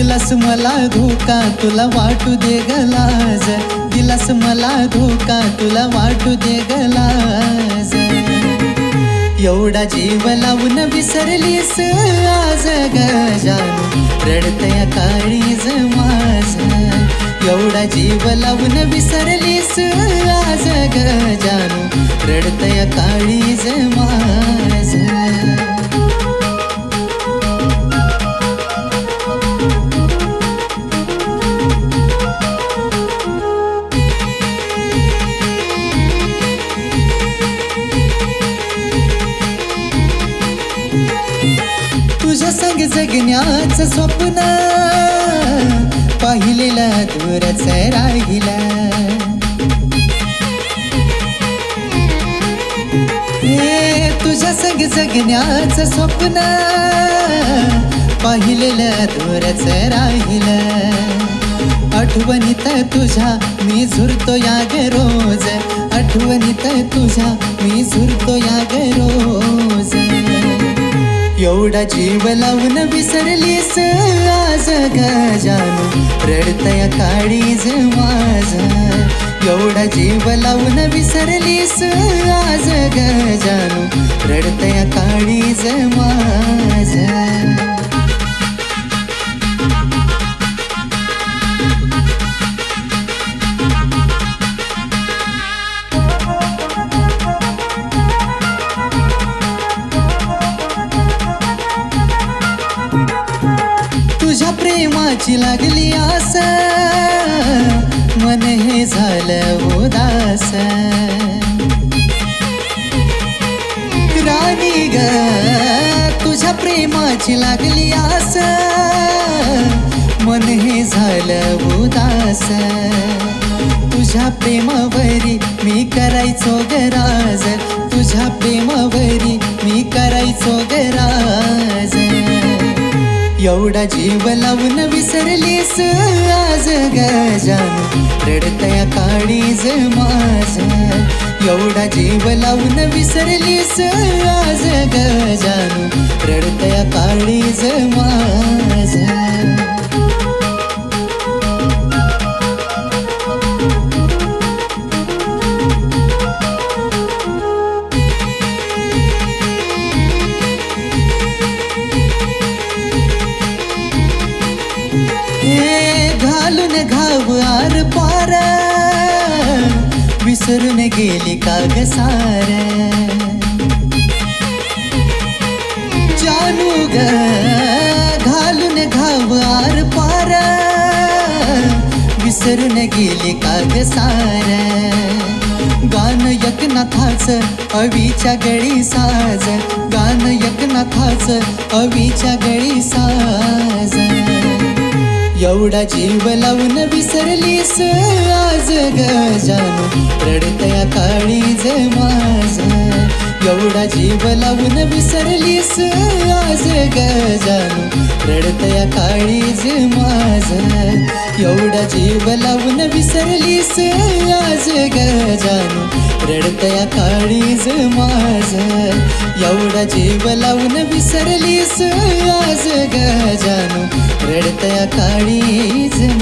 दिलास मला धोका तुला वाटू दे गलाज दिलास मला धोका तुला वाटू दे गलाज एवढा जीव लावून विसरलीस आज ग रडतया काळीज माझ. एवढा जीव लावून विसरलीस आज ग रडतया काळीज माझ. तुझ्या जगण्याचं स्वप्न. पाहिलेलं दूरच राहिला. हे तुझ्या संग जगण्याचं स्वप्न. पाहिलेलं दूरच राहिलं. आठवणीत तुझ्या मी झुरतो या ग रोज. आठवणीत तुझ्या मी झुरतो या ग एवढा जीव लावून विसरलीस आज ग जानू रडतया काळीज माझ. एवढा जीव लावून विसरलीस आज ग जानू रडतया काळीज माझ. प्रेमाची लागली आस. मन हे झालं उदास. राणी ग तुझ्या प्रेमाची लागली आस. मन हे झालं उदास. तुझ्या प्रेमावरी मी करायचो गराज. तुझ्या प्रेमावरी एवढा जीव लावून विसरलीस आज ग रडतया काळीज माझ. एवढा जीव लावून विसरलीस आज ग रडतया काळीज माझ. विसरून गेली काग सार जानू ग घालून घाव आर पार. विसरून गेली काग सार गान यकनाथाच अवीच्या गळी साज. गान यकनाथाच अवीच्या गळी साज. एवढा जीव लावून विसरलीस आज ग रडतया काळी काळीज माझ. एवढा जीव लावून विसरलीस आज ग जानू काळी काळीज माझ. एवढा जीव लावून विसरलीस आज ग जानू काळी काळीज माझ. एवढा जीव लावून विसरलीस आज ग जानू रडतया काळीज